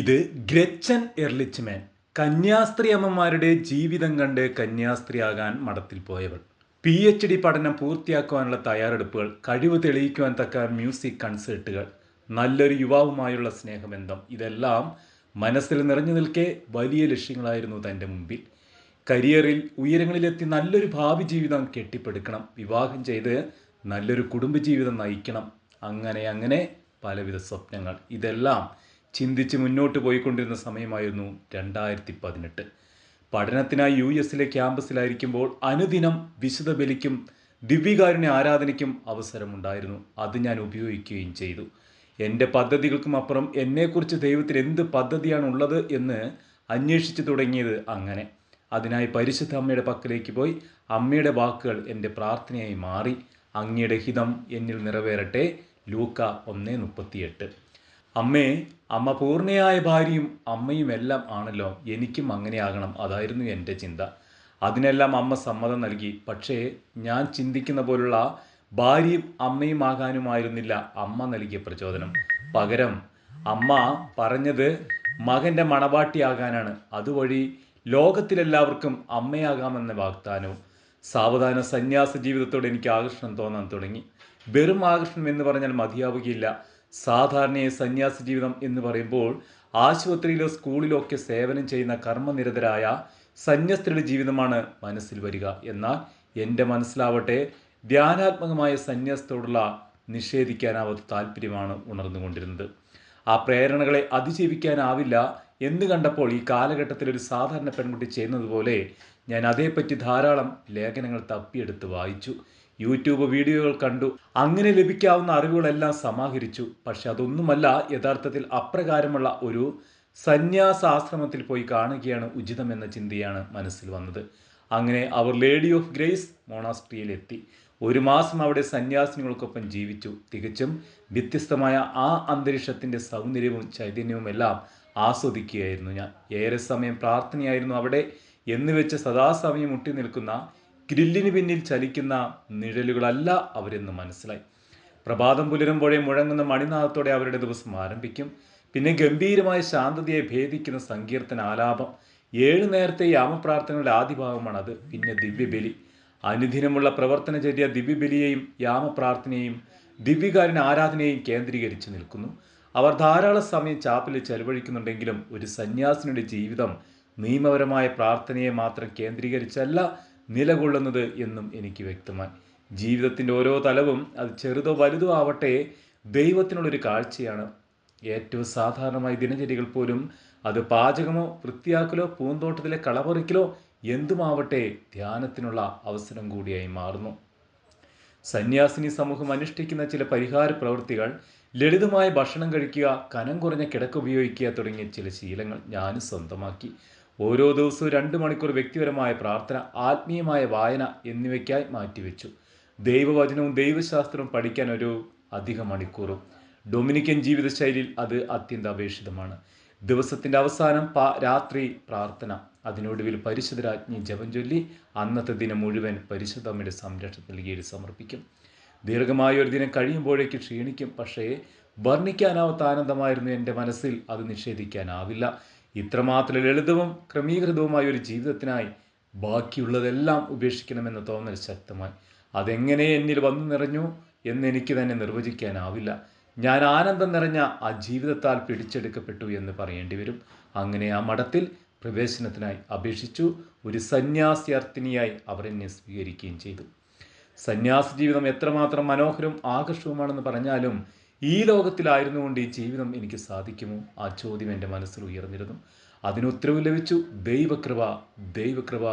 ഇത് ഗ്രച്ചൻ എർലിച്ച്മാൻ കന്യാസ്ത്രീ അമ്മമാരുടെ ജീവിതം കണ്ട് കന്യാസ്ത്രീയാകാൻ മഠത്തിൽ പോയവൾ. പി എച്ച് ഡി പഠനം പൂർത്തിയാക്കുവാനുള്ള തയ്യാറെടുപ്പുകൾ കഴിവ് തെളിയിക്കുവാൻ തക്ക മ്യൂസിക് കൺസേർട്ടുകൾ നല്ലൊരു യുവാവുമായുള്ള സ്നേഹബന്ധം ഇതെല്ലാം മനസ്സിൽ നിറഞ്ഞു നിൽക്കെ വലിയ ലക്ഷ്യങ്ങളായിരുന്നു തന്റെ മുമ്പിൽ. കരിയറിൽ ഉയരങ്ങളിലെത്തി നല്ലൊരു ഭാവി ജീവിതം കെട്ടിപ്പടുക്കണം വിവാഹം ചെയ്ത് നല്ലൊരു കുടുംബജീവിതം നയിക്കണം അങ്ങനെ അങ്ങനെ പലവിധ സ്വപ്നങ്ങൾ. ഇതെല്ലാം ചിന്തിച്ച് മുന്നോട്ട് പോയിക്കൊണ്ടിരുന്ന സമയമായിരുന്നു രണ്ടായിരത്തി പതിനെട്ട് പഠനത്തിനായി യു എസിലെ ക്യാമ്പസിലായിരിക്കുമ്പോൾ അനുദിനം വിശുദ്ധ ബലിക്കും ദിവ്യകാരുണ്യ ആരാധനയ്ക്കും അവസരമുണ്ടായിരുന്നു. അത് ഞാൻ ഉപയോഗിക്കുകയും ചെയ്തു. എന്റെ പദ്ധതികൾക്കും അപ്പുറം എന്നെക്കുറിച്ച് ദൈവത്തിന് എന്ത് പദ്ധതിയാണ് ഉള്ളത് എന്ന് അന്വേഷിച്ചു തുടങ്ങിയത് അങ്ങനെ. അതിനായി പരിശുദ്ധ അമ്മയുടെ പക്കലേക്ക് പോയി അമ്മയുടെ വാക്കുകൾ എന്റെ പ്രാർത്ഥനയായി മാറി. അങ്ങയുടെ ഹിതം എന്നിൽ നിറവേറട്ടെ. ലൂക്ക ഒന്ന് മുപ്പത്തിയെട്ട്. അമ്മേ അമ്മ പൂർണയായ ഭാര്യയും അമ്മയും എല്ലാം ആണല്ലോ. എനിക്കും അങ്ങനെയാകണം. അതായിരുന്നു എന്റെ ചിന്ത. അതിനെല്ലാം അമ്മ സമ്മതം നൽകി. പക്ഷേ ഞാൻ ചിന്തിക്കുന്ന പോലുള്ള ഭാര്യയും അമ്മയും ആകാനുമായിരുന്നില്ല അമ്മ നൽകിയ പ്രചോദനം. പകരം അമ്മ പറഞ്ഞത് മകന്റെ മണവാട്ടിയാകാനാണ്. അതുവഴി ലോകത്തിലെല്ലാവർക്കും അമ്മയാകാമെന്ന വാഗ്ദാനവും സാവധാന സന്യാസ ജീവിതത്തോട് എനിക്ക് ആകർഷണം തോന്നാൻ തുടങ്ങി. വെറും ആകർഷണം എന്ന് പറഞ്ഞാൽ മതിയാവുകയില്ല. സാധാരണയായി സന്യാസി ജീവിതം എന്ന് പറയുമ്പോൾ ആശുപത്രിയിലോ സ്കൂളിലോ ഒക്കെ സേവനം ചെയ്യുന്ന കർമ്മനിരതരായ സന്യസ്തരുടെ ജീവിതമാണ് മനസ്സിൽ വരിക. എന്നാൽ എന്റെ മനസ്സിലാവട്ടെ ധ്യാനാത്മകമായ സന്യാസത്തോടുള്ള നിഷേധിക്കാനാവാത്ത താല്പര്യമാണ് ഉണർന്നുകൊണ്ടിരുന്നത്. ആ പ്രേരണകളെ അതിജീവിക്കാനാവില്ല എന്ന് കണ്ടപ്പോൾ ഈ കാലഘട്ടത്തിൽ ഒരു സാധാരണ പെൺകുട്ടി ചെയ്യുന്നത് ഞാൻ അതേപ്പറ്റി ധാരാളം ലേഖനങ്ങൾ തപ്പിയെടുത്ത് വായിച്ചു. യൂട്യൂബ് വീഡിയോകൾ കണ്ടു. അങ്ങനെ ലഭിക്കാവുന്ന അറിവുകളെല്ലാം സമാഹരിച്ചു. പക്ഷെ അതൊന്നുമല്ല യഥാർത്ഥത്തിൽ അപ്രകാരമുള്ള ഒരു സന്യാസാശ്രമത്തിൽ പോയി കാണുകയാണ് ഉചിതമെന്ന ചിന്തയാണ് മനസ്സിൽ വന്നത്. അങ്ങനെ അവർ ലേഡി ഓഫ് ഗ്രേസ് മോണാസ്ട്രിയിലെത്തി. ഒരു മാസം അവിടെ സന്യാസിനികൾക്കൊപ്പം ജീവിച്ചു. തികച്ചും വ്യത്യസ്തമായ ആ അന്തരീക്ഷത്തിന്റെ സൗന്ദര്യവും ചൈതന്യവും എല്ലാം ആസ്വദിക്കുകയായിരുന്നു ഞാൻ. ഏറെ സമയം പ്രാർത്ഥനയായിരുന്നു അവിടെ. എന്നുവെച്ച് സദാസമയം മുട്ടി നിൽക്കുന്ന ഗ്രില്ലിന് പിന്നിൽ ചലിക്കുന്ന നിഴലുകളല്ല അവരെന്ന് മനസ്സിലായി. പ്രഭാതം പുലരുമ്പോഴേ മുഴങ്ങുന്ന മണിനാഥത്തോടെ അവരുടെ ദിവസം ആരംഭിക്കും. പിന്നെ ഗംഭീരമായ ശാന്തതയെ ഭേദിക്കുന്ന സങ്കീർത്തന ആലാപം. ഏഴു നേരത്തെ യാമപ്രാർത്ഥനയുടെ അത് പിന്നെ ദിവ്യബലി. അനുദിനമുള്ള പ്രവർത്തനചര്യ ദിവ്യബലിയെയും യാമപ്രാർത്ഥനയെയും ദിവ്യകാരൻ ആരാധനയെയും കേന്ദ്രീകരിച്ച് നിൽക്കുന്നു. അവർ ധാരാളം സമയം ചാപ്പിൽ ചെലവഴിക്കുന്നുണ്ടെങ്കിലും ഒരു സന്യാസിനിയുടെ ജീവിതം നിയമപരമായ പ്രാർത്ഥനയെ മാത്രം കേന്ദ്രീകരിച്ചല്ല നിലകൊള്ളുന്നത് എന്നും എനിക്ക് വ്യക്തമായി. ജീവിതത്തിന്റെ ഓരോ തലവും അത് ചെറുതോ വലുതോ ആവട്ടെ ദൈവത്തിനുള്ളൊരു കാഴ്ചയാണ്. ഏറ്റവും സാധാരണമായ ദിനചര്യകൾ പോലും അത് പാചകമോ വൃത്തിയാക്കലോ പൂന്തോട്ടത്തിലെ കളപറിക്കലോ എന്തുമാവട്ടെ ധ്യാനത്തിനുള്ള അവസരം കൂടിയായി മാറുന്നു. സന്യാസിനി സമൂഹം അനുഷ്ഠിക്കുന്ന ചില പരിഹാര പ്രവൃത്തികൾ ലളിതമായ ഭക്ഷണം കഴിക്കുക കനം കുറഞ്ഞ കിടക്ക ഉപയോഗിക്കുക തുടങ്ങിയ ചില ശീലങ്ങൾ ഞാനും സ്വന്തമാക്കി. ഓരോ ദിവസവും രണ്ട് മണിക്കൂർ വ്യക്തിപരമായ പ്രാർത്ഥന ആത്മീയമായ വായന എന്നിവയ്ക്കായി മാറ്റിവെച്ചു. ദൈവവചനവും ദൈവശാസ്ത്രവും പഠിക്കാൻ ഒരു അധിക മണിക്കൂറും. ഡൊമിനിക്കൻ ജീവിതശൈലിയിൽ അത് അത്യന്താപേക്ഷിതമാണ്. ദിവസത്തിന്റെ അവസാനം രാത്രി പ്രാർത്ഥന. അതിനൊടുവിൽ പരിശുദ്ധരാജ്ഞി ജപം ചൊല്ലി അന്നത്തെ ദിനം മുഴുവൻ പരിശുദ്ധമ്മയുടെ സംരക്ഷണത്തിൽ കീഴിൽ സമർപ്പിക്കും. ദീർഘമായ ഒരു ദിനം കഴിയുമ്പോഴേക്ക് ക്ഷീണിക്കും പക്ഷേ വർണിക്കാനാവാത്ത ആനന്ദമായിരുന്നു എന്റെ മനസ്സിൽ അത് നിഷേധിക്കാനാവില്ല. ഇത്രമാത്രം ലളിതവും ക്രമീകൃതവുമായ ഒരു ജീവിതത്തിനായി ബാക്കിയുള്ളതെല്ലാം ഉപേക്ഷിക്കണമെന്ന് തോന്നൽ ശക്തമായി. അതെങ്ങനെ എന്നിൽ വന്നു നിറഞ്ഞു എന്ന് എനിക്ക് തന്നെ നിർവചിക്കാനാവില്ല. ഞാൻ ആനന്ദം നിറഞ്ഞ ആ ജീവിതത്താൽ പിടിച്ചെടുക്കപ്പെട്ടു എന്ന് പറയേണ്ടി വരും. അങ്ങനെ ആ മഠത്തിൽ പ്രവേശനത്തിനായി അപേക്ഷിച്ചു ഒരു സന്യാസിയാർത്ഥിനിയായി അവർ എന്നെ സ്വീകരിക്കുകയും ചെയ്തു. സന്യാസ ജീവിതം എത്രമാത്രം മനോഹരവും ആകർഷവുമാണെന്ന് പറഞ്ഞാലും ഈ ലോകത്തിലായിരുന്നുകൊണ്ട് ഈ ജീവിതം എനിക്ക് സാധിക്കുമോ? ആ ചോദ്യം എന്റെ മനസ്സിൽ ഉയർന്നിരുന്നു. അതിന് ഉത്തരവ് ലഭിച്ചു. ദൈവകൃപ ദൈവകൃപ.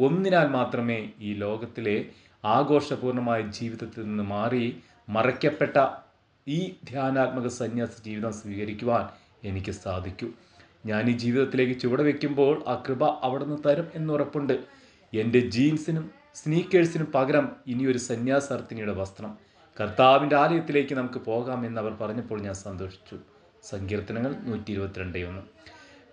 ഒന്നിനാൽ മാത്രമേ ഈ ലോകത്തിലെ ആഘോഷപൂർണമായ ജീവിതത്തിൽ നിന്ന് മാറി മറയ്ക്കപ്പെട്ട ഈ ധ്യാനാത്മക സന്യാസ ജീവിതം സ്വീകരിക്കുവാൻ എനിക്ക് സാധിക്കൂ. ഞാൻ ഈ ജീവിതത്തിലേക്ക് ചുവട് വയ്ക്കുമ്പോൾ ആ കൃപ അവിടെ നിന്ന് തരും എന്നുറപ്പുണ്ട് എന്റെ ജീൻസിനും സ്നീക്കേഴ്സിനും പകരം ഇനിയൊരു സന്യാസാർത്ഥിനിയുടെ വസ്ത്രം. കർത്താവിന്റെ ആലയത്തിലേക്ക് നമുക്ക് പോകാം എന്ന് അവർ പറഞ്ഞപ്പോൾ ഞാൻ സന്തോഷിച്ചു. സങ്കീർത്തനങ്ങൾ നൂറ്റി ഇരുപത്തിരണ്ട് ഒന്ന്.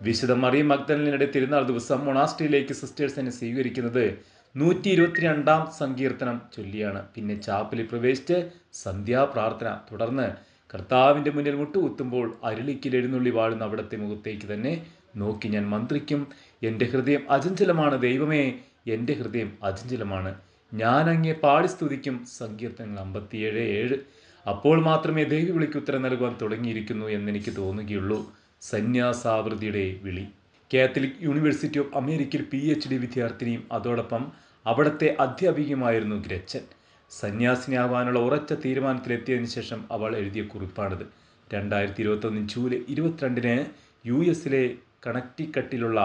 വിശുദ്ധ മറിയം മഗ്ദലിനിടെ തിരുനാൾ ദിവസം മൊണാസ്ട്രിയിലേക്ക് സിസ്റ്റേഴ്സ് എന്നെ സ്വീകരിക്കുന്നത് നൂറ്റി ഇരുപത്തിരണ്ടാം സങ്കീർത്തനം ചൊല്ലിയാണ്. പിന്നെ ചാപ്പലിൽ പ്രവേശിച്ച് സന്ധ്യാപ്രാർത്ഥന തുടർന്ന് കർത്താവിന്റെ മുന്നിൽ മുട്ടുകുത്തുമ്പോൾ അരുളിക്കിൽ എഴുന്നള്ളി വാഴുന്ന അവിടുത്തെ മുഖത്തേക്ക് തന്നെ നോക്കി ഞാൻ മന്ത്രിക്കും എന്റെ ഹൃദയം അചഞ്ചലമാണ് ദൈവമേ എന്റെ ഹൃദയം അചഞ്ചലമാണ്. ഞാൻ പാടി സ്തുതിക്കും. സങ്കീർത്തനങ്ങൾ അമ്പത്തിയേഴ് ഏഴ്. അപ്പോൾ മാത്രമേ ദേവി വിളിക്ക് ഉത്തരം നൽകുവാൻ തുടങ്ങിയിരിക്കുന്നു എന്നെനിക്ക് തോന്നുകയുള്ളൂ. സന്യാസാവൃതിയുടെ വിളി. കാത്തലിക് യൂണിവേഴ്സിറ്റി ഓഫ് അമേരിക്കയിൽ പി എച്ച് ഡി വിദ്യാർത്ഥിനിയും അതോടൊപ്പം അവിടുത്തെ അധ്യാപികയുമായിരുന്നു ഗ്രച്ചൻ. സന്യാസിനിയാവാനുള്ള ഉറച്ച തീരുമാനത്തിലെത്തിയതിനു ശേഷം അവൾ എഴുതിയ കുറിപ്പാണിത്. രണ്ടായിരത്തി ഇരുപത്തൊന്ന് ജൂലൈ ഇരുപത്തിരണ്ടിന് യു എസിലെ കണക്റ്റിക്കട്ടിലുള്ള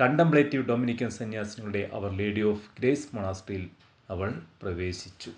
കണ്ടംപ്ലേറ്റീവ് ഡൊമിനിക്കൻ സന്യാസിനികളുടെ അവർ ലേഡി ഓഫ് ഗ്രേസ് മൊണാസ്ട്രിയിൽ അവൾ പ്രവേശിച്ചു.